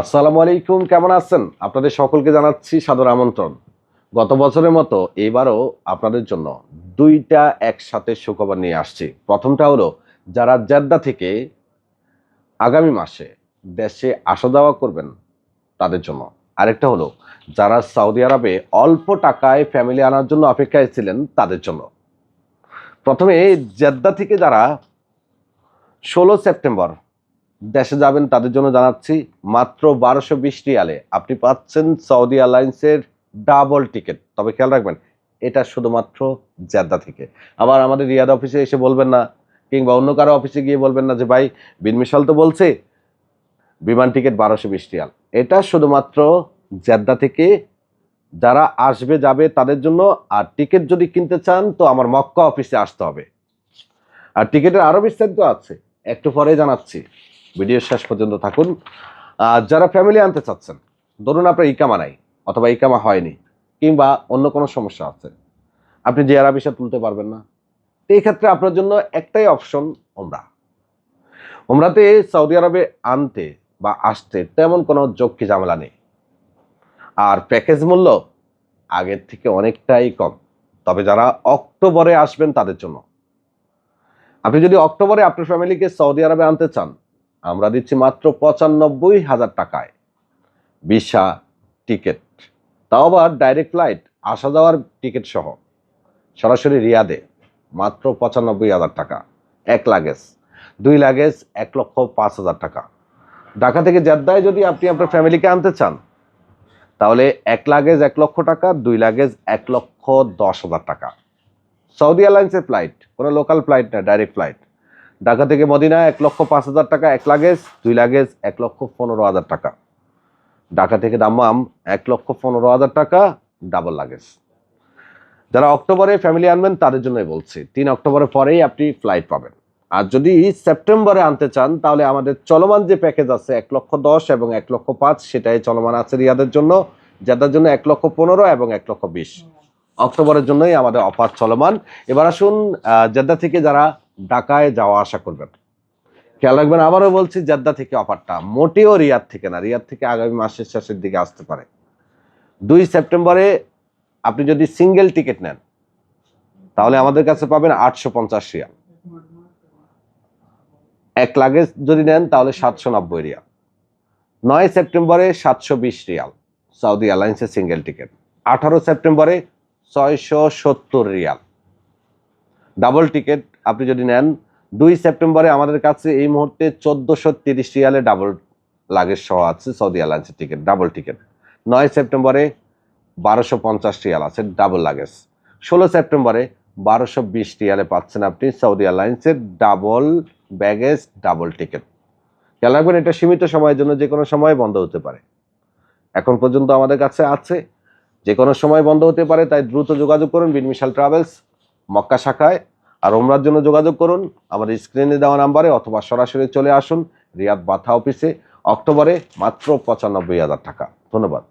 আসসালামু আলাইকুম, কেমন আছেন? আপনাদের সকলকে জানাচ্ছি সাদর আমন্ত্রণ। গত বছরের মতো এবারও আপনাদের জন্য দুইটা একসাথে সুখবর নিয়ে আসছি। প্রথমটা হলো, যারা জেদ্দা থেকে আগামী মাসে দেশে আসা যাওয়া করবেন তাদের জন্য। আরেকটা হলো, যারা সৌদি আরবে অল্প টাকায় ফ্যামিলি আনার জন্য অপেক্ষায় ছিলেন তাদের জন্য। প্রথমে, জেদ্দা থেকে যারা ষোলো সেপ্টেম্বর দেশে যাবেন, তাদের জন্য জানাচ্ছি মাত্র বারোশো বিশ রিয়ালে। আপনি পাচ্ছেন সৌদি এয়ারলাইন্সের ডাবল টিকিট। তবে খেয়াল রাখবেন, এটা শুধুমাত্র জেদ্দা থেকে। আবার আমাদের রিয়াদ অফিসে এসে বলবেন না, কিংবা অন্য কারও অফিসে গিয়ে বলবেন না যে, ভাই, বিন মিশাল তো বলছে, বিমান টিকিট বারোশো বিশ রিয়াল। এটা শুধুমাত্র জেদ্দা থেকে। যারা আসবে, যাবে তাদের জন্য, আর টিকিট যদি কিনতে চান, তো আমার মক্কা অফিসে আসতে হবে। আর টিকিটের আরও বিস্তারিত আছে, একটু পরে জানাচ্ছি। ভিডিও শেষ পর্যন্ত থাকুন। যারা ফ্যামিলি আনতে চাচ্ছেন, ধরুন আপনার ইকামা নাই, অথবা ইকামা হয়নি, কিংবা অন্য কোনো সমস্যা আছে, আপনি আরা বিষয় তুলতে পারবেন না, তো এই ক্ষেত্রে আপনার জন্য একটাই অপশন ওমরা ওমরাতে সৌদি আরবে আনতে বা আসতে তেমন কোনো যোগ্য ঝামেলা নেই। আর প্যাকেজ মূল্য আগের থেকে অনেকটাই কম। তবে যারা অক্টোবরে আসবেন তাদের জন্য। আপনি যদি অক্টোবরে আপনার ফ্যামিলিকে সৌদি আরবে আনতে চান আমরা দিচ্ছি মাত্র পঁচানব্বই হাজার টাকায়। Visa, ticket. তাও আবার ডাইরেক্ট ফ্লাইট আসা যাওয়ার টিকিট সহ। সরাসরি রিয়াদে, মাত্র পঁচানব্বই হাজার টাকা। এক লাগেজ। দুই লাগেজ, এক লক্ষ পাঁচ হাজার টাকা। ঢাকা থেকে জেদ্দায় যদি আপনি আপনার ফ্যামিলিকে আনতে চান, তাহলে এক লাগেজ এক লক্ষ টাকা, দুই লাগেজ এক লক্ষ দশ হাজার টাকা। সৌদি এয়ারলাইন্সের ফ্লাইট কোনো লোকাল ফ্লাইট না ডাইরেক্ট ফ্লাইট ঢাকা থেকে মদিনা এক লক্ষ পাঁচ হাজার টাকা, এক লাগেজ, দুই লাগেজ, এক লক্ষ পনেরো হাজার টাকা। ঢাকা থেকে দাম্মাম, এক লক্ষ পনেরো হাজার টাকা ডাবল লাগেজ। যারা অক্টোবরে ফ্যামিলি আনবেন, তাদের জন্যই বলছি, তিন অক্টোবরের পরেই আপনি ফ্লাইট পাবেন। আর যদি সেপ্টেম্বরে আনতে চান, তাহলে আমাদের চলমান যে প্যাকেজ আছে, এক লক্ষ দশ এবং এক লক্ষ পাঁচ, সেটাই চলমান আছে রিয়াদের জন্য, যাদের জন্য এক লক্ষ পনেরো এবং এক লক্ষ বিশ। অক্টোবরের জন্যই আমাদের অফার চলমান। এবার আসুন জেদ্দা থেকে যারা ঢাকায় যাওয়া আসা করবেন। খেয়াল রাখবেন, আবারও বলছি, জেদ্দা থেকে অফারটা মোটেও রিয়াদ থেকে না, রিয়াদ থেকে আগামী মাসের শেষের দিকে আসতে পারে। দুই সেপ্টেম্বরে আপনি যদি সিঙ্গেল টিকিট নেন, তাহলে আমাদের কাছে পাবেন আটশো পঞ্চাশ রিয়াল। এক লাগেজ যদি নেন, তাহলে সাতশো নব্বই রিয়াল। নয় সেপ্টেম্বরে সাতশো বিশ রিয়াল সৌদি এয়ারলাইন্সের সিঙ্গেল টিকিট। আঠারো সেপ্টেম্বরে ছয়শো সত্তর রিয়াল। ডাবল টিকিট আপনি যদি নেন, দুই সেপ্টেম্বরে আমাদের কাছে এই মুহূর্তে চোদ্দোশো তিরিশ রিয়ালে ডাবল লাগেজ সহ আছে সৌদি এয়ারলাইন্সের টিকিট, ডাবল টিকিট। নয় সেপ্টেম্বরে বারোশো পঞ্চাশ রিয়াল আছে ডাবল লাগেজ। ষোলো সেপ্টেম্বরে বারোশো বিশ রিয়ালে পাচ্ছেন আপনি সৌদি এয়ারলাইন্সের ডাবল ব্যাগেজ, ডাবল টিকিট। খেয়াল রাখবেন, এটা সীমিত সময়ের জন্য যে কোনো সময় বন্ধ হতে পারে। এখন পর্যন্ত আমাদের কাছে আছে যে কোনো সময় বন্ধ হতে পারে, তাই দ্রুত যোগাযোগ করুন বিনমিশাল ট্রাভেলস। মক্কা শাখায় আর ওমরার জন্য যোগাযোগ করুন। আমাদের স্ক্রিনে দেওয়া নাম্বারে অথবা সরাসরি চলে আসুন রিয়াদ বাথা অফিসে। অক্টোবরে মাত্র পঁচানব্বই হাজার টাকা। ধন্যবাদ।